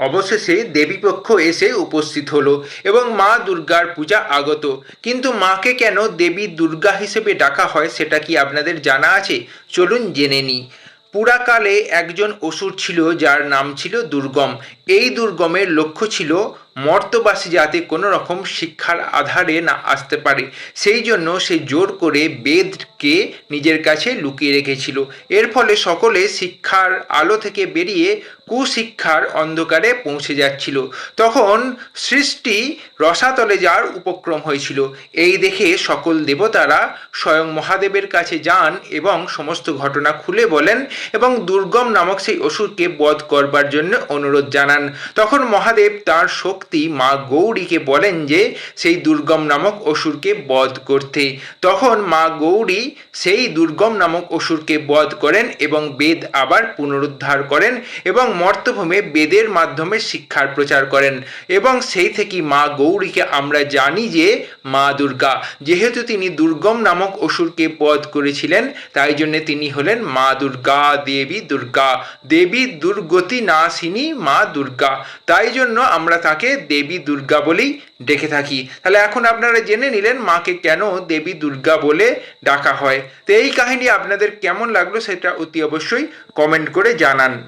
অবশেষে দেবীপক্ষ এসে উপস্থিত হলো এবং মা দুর্গার পূজা আগত। কিন্তু মাকে কেন দেবী দুর্গা হিসেবে ডাকা হয় সেটা কি আপনাদের জানা আছে? চলুন জেনে নিই। পুরাকালে একজন অসুর ছিল যার নাম ছিল দুর্গম। এই দুর্গমের লক্ষ্য ছিল মর্তবাসী যাতে কোনো রকম শিক্ষার আধারে না আসতে পারে। সেই জন্য সে জোর করে বেদকে নিজের কাছে লুকিয়ে রেখেছিল। এর ফলে সকলে শিক্ষার আলো থেকে বেরিয়ে কুশিক্ষার অন্ধকারে পৌঁছে যাচ্ছিল। তখন সৃষ্টি রসাতলে যাওয়ার উপক্রম হয়েছিল। এই দেখে সকল দেবতারা স্বয়ং মহাদেবের কাছে যান এবং সমস্ত ঘটনা খুলে বলেন এবং দুর্গম নামক সেই অসুরকে বধ করবার জন্য অনুরোধ জানান। তখন মহাদেব তার শক্তি মা গৌরীকে বলেন যে, সেই দুর্গম নামক অসুরকে বধ করতে। তখন মা গৌরী সেই দুর্গম নামক অসুরকে বধ করেন এবং বেদ আবার পুনরুদ্ধার করেন এবং মর্তভূমে বেদের মাধ্যমে শিক্ষার প্রচার করেন। এবং সেই থেকে মা গৌরীকে আমরা জানি যে, মা দুর্গা, যেহেতু তিনি দুর্গম নামক অসুরকে বধ করেছিলেন, তাই জন্য তিনি হলেন মা দুর্গা, দেবী দুর্গা। দেবী দুর্গতি নাসিনী মা দুর্গা। তাই জন্য আমরা তাকে দেবী দুর্গা বলেই ডেকে থাকি। তাহলে এখন আপনারা জেনে নিলেন মাকে কেন দেবী দুর্গা বলে ডাকা হয়। তো এই কাহিনী আপনাদের কেমন লাগল সেটা অতি অবশ্যই কমেন্ট করে জানান।